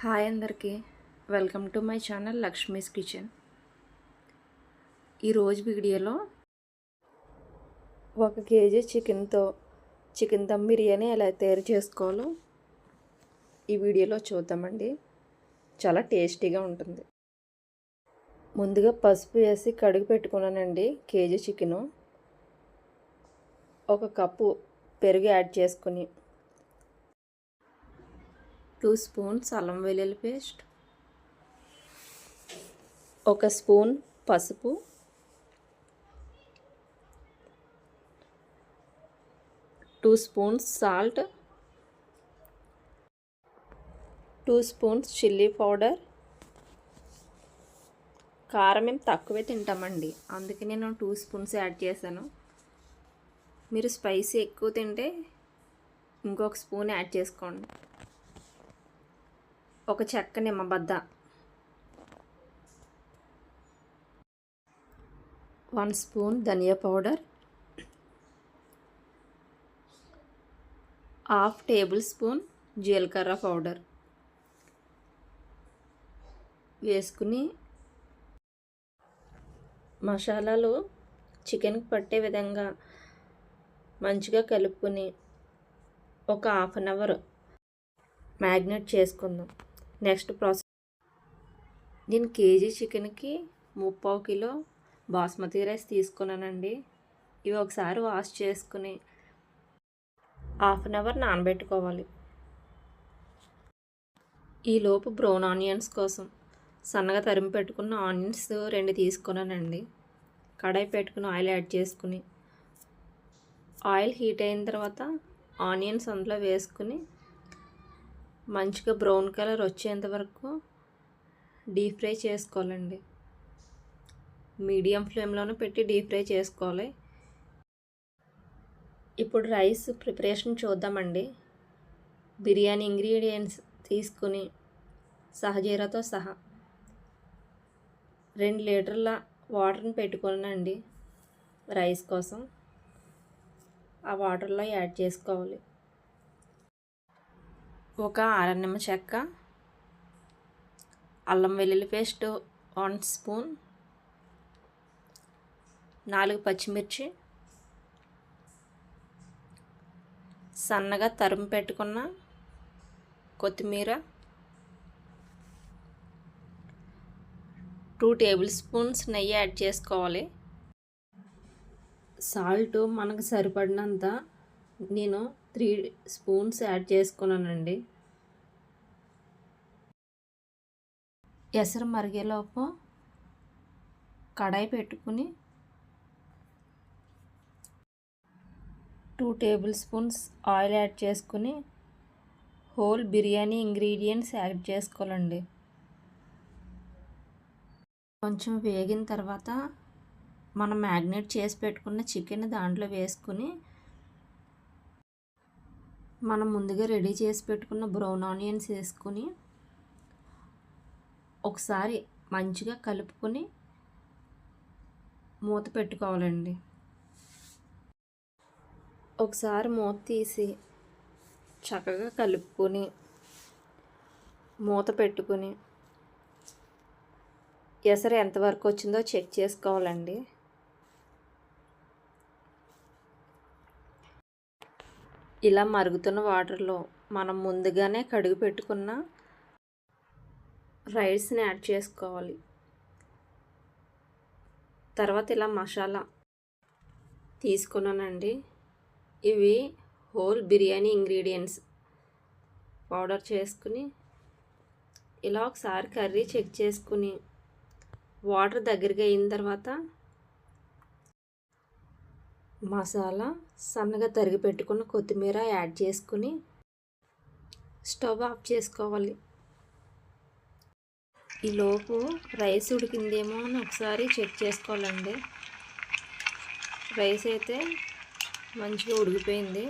Hi అందరికీ. Welcome to my channel Lakshmi's kitchen. ఈరోజు వీడియోలో ఒక కేజీ చికెన్తో చికెన్ దమ్ బిర్యానీ ఎలా తయారు చేసుకోవాలో ఈ వీడియోలో చూద్దామండి. చాలా టేస్టీగా ఉంటుంది. ముందుగా పసుపు వేసి కడుగు పెట్టుకున్నానండి కేజీ చికెను. ఒక కప్పు పెరుగు యాడ్ చేసుకుని టూ స్పూన్స్ అల్లం వెల్లుల్లి పేస్ట్ ఒక స్పూన్ పసుపు two spoons salt two spoons chilli powder. కారం మేము తక్కువే తింటామండి అందుకే నేను టూ స్పూన్స్ యాడ్ చేశాను. మీరు స్పైసీ ఎక్కువ తింటే ఇంకొక స్పూన్ యాడ్ చేసుకోండి. ఒక చెక్క నిమ్మబద్ద. వన్ స్పూన్ ధనియా పౌడర్. హాఫ్ టేబుల్ స్పూన్ జీలకర్ర పౌడర్. వేసుకుని మసాలాలు చికెన్కి పట్టే విధంగా మంచిగా కలుపుకొని ఒక హాఫ్ అన్ అవర్ మ్యాగ్నేట్ చేసుకుందాం. Next process. నేను కేజీ చికెన్కి ముప్పావు కిలో బాస్మతి రైస్ తీసుకున్నానండి. ఇవి ఒకసారి వాష్ చేసుకుని హాఫ్ అన్ అవర్ నానబెట్టుకోవాలి. ఈలోపు బ్రౌన్ ఆనియన్స్ కోసం సన్నగా తరిమి పెట్టుకున్న ఆనియన్స్ రెండు తీసుకున్నానండి. కడాయి పెట్టుకుని ఆయిల్ యాడ్ చేసుకుని ఆయిల్ హీట్ అయిన తర్వాత ఆనియన్స్ అందులో వేసుకుని మంచిగా బ్రౌన్ కలర్ వచ్చేంత వరకు డీప్ ఫ్రై చేసుకోవాలండి. మీడియం ఫ్లేమ్లోనే పెట్టి డీప్ ఫ్రై చేసుకోవాలి. ఇప్పుడు రైస్ ప్రిపరేషన్ చూద్దామండి. బిర్యానీ ఇంగ్రీడియంట్స్ తీసుకుని సహజీరాతో సహా రెండు లీటర్ల వాటర్ని పెట్టుకున్నానండి రైస్ కోసం. ఆ వాటర్లో యాడ్ చేసుకోవాలి. ఒక అరనిమ్మ చెక్క అల్లం వెల్లుల్లి పేస్ట్ వన్ స్పూన్ నాలుగు పచ్చిమిర్చి సన్నగా తరుము పెట్టుకున్న కొత్తిమీర టూ టేబుల్ స్పూన్స్ నెయ్యి యాడ్ చేసుకోవాలి. సాల్ట్ మనకు సరిపడినంత నేను త్రీ స్పూన్స్ యాడ్ చేసుకున్నానండి. ఎసరు మరిగేలోపు కడాయి పెట్టుకుని two table spoons oil add చేసుకుని హోల్ బిర్యానీ ఇంగ్రీడియంట్స్ యాడ్ చేసుకోవాలండి. కొంచెం వేగిన తర్వాత మనం మ్యాగ్నేట్ చేసి పెట్టుకున్న చికెన్ దాంట్లో వేసుకుని మనం ముందుగా రెడీ చేసి పెట్టుకున్న బ్రౌన్ ఆనియన్స్ వేసుకొని ఒకసారి మంచిగా కలుపుకొని మూత పెట్టుకోవాలండి. ఒకసారి మూత తీసి చక్కగా కలుపుకొని మూత పెట్టుకొని ఎసరు ఎంతవరకు వచ్చిందో చెక్ చేసుకోవాలండి. ఇలా మరుగుతున్న వాటర్లో మనం ముందుగానే కడుగు పెట్టుకున్న రైస్ని యాడ్ చేసుకోవాలి. తర్వాత ఇలా మసాలా తీసుకున్నానండి. ఇవి హోల్ బిర్యానీ ఇంగ్రీడియంట్స్. పౌడర్ చేసుకుని ఇలా ఒకసారి కర్రీ చెక్ చేసుకుని వాటర్ దగ్గరగా అయిన తర్వాత మసాలా సన్నగా తరిగి పెట్టుకున్న కొత్తిమీర యాడ్ చేసుకుని స్టవ్ ఆఫ్ చేసుకోవాలి. ఈలోపు రైస్ ఉడికిందేమో అని ఒకసారి చెక్ చేసుకోవాలండి. రైస్ అయితే మంచిగా ఉడికిపోయింది.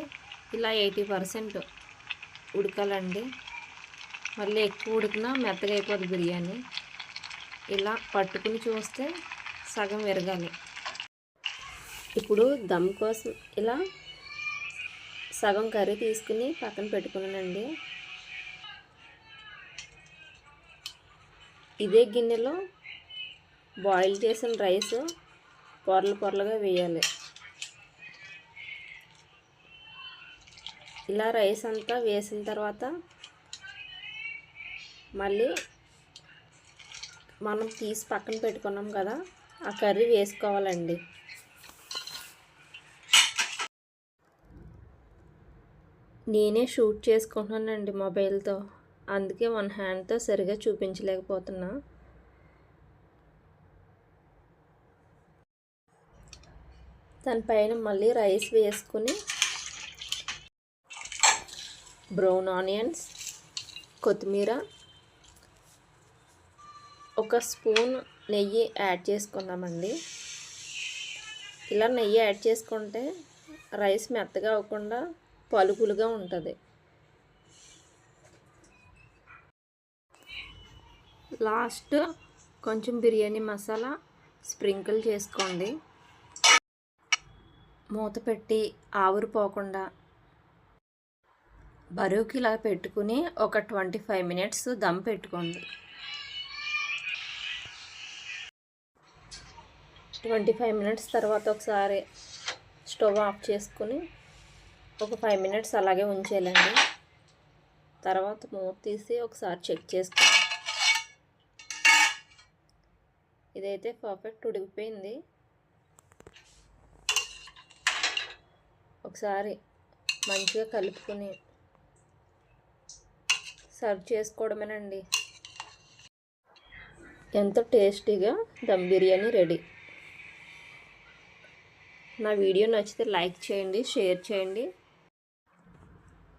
ఇలా ఎయిటీ పర్సెంట్ ఉడకాలండి. మళ్ళీ ఎక్కువ ఉడికినా మెత్తగా అయిపోద్ది బిర్యానీ. ఇలా పట్టుకుని చూస్తే సగం విరగాలి. ఇప్పుడు దమ్ కోసం ఇలా సగం కర్రీ తీసుకుని పక్కన పెట్టుకున్నానండి. ఇదే గిన్నెలో బాయిల్ చేసిన రైస్ పొరలు పొరలుగా వేయాలి. ఇలా రైస్ అంతా వేసిన తర్వాత మళ్ళీ మనం తీసి పక్కన పెట్టుకున్నాం కదా ఆ కర్రీ వేసుకోవాలండి. నేనే షూట్ చేసుకుంటున్నానండి మొబైల్తో. అందుకే వన్ హ్యాండ్తో సరిగా చూపించలేకపోతున్నా. దానిపైన మళ్ళీ రైస్ వేసుకుని బ్రౌన్ ఆనియన్స్ కొత్తిమీర ఒక స్పూన్ నెయ్యి యాడ్ చేసుకున్నామండి ఇలా నెయ్యి యాడ్ చేసుకుంటే రైస్ మెత్తగా అవ్వకుండా పలుకులుగా ఉంటుంది. లాస్ట్ కొంచెం బిర్యానీ మసాలా స్ప్రింకిల్ చేసుకోండి. మూత పెట్టి ఆవిరి పోకుండా బరువుకి ఇలా పెట్టుకుని ఒక ట్వంటీ ఫైవ్ మినిట్స్ దమ్ పెట్టుకోండి. ట్వంటీ ఫైవ్ మినిట్స్ తర్వాత ఒకసారి స్టవ్ ఆఫ్ చేసుకుని ఒక ఫైవ్ మినిట్స్ అలాగే ఉంచేయాలండి. తర్వాత మూత తీసి ఒకసారి చెక్ చేసుకోండి ఇదైతే పర్ఫెక్ట్ ఉడికిపోయింది. ఒకసారి మంచిగా కలుపుకొని సర్వ్ చేసుకోవడమేనండి. ఎంతో టేస్టీగా దమ్ బిర్యానీ రెడీ. నా వీడియో నచ్చితే లైక్ చేయండి షేర్ చేయండి.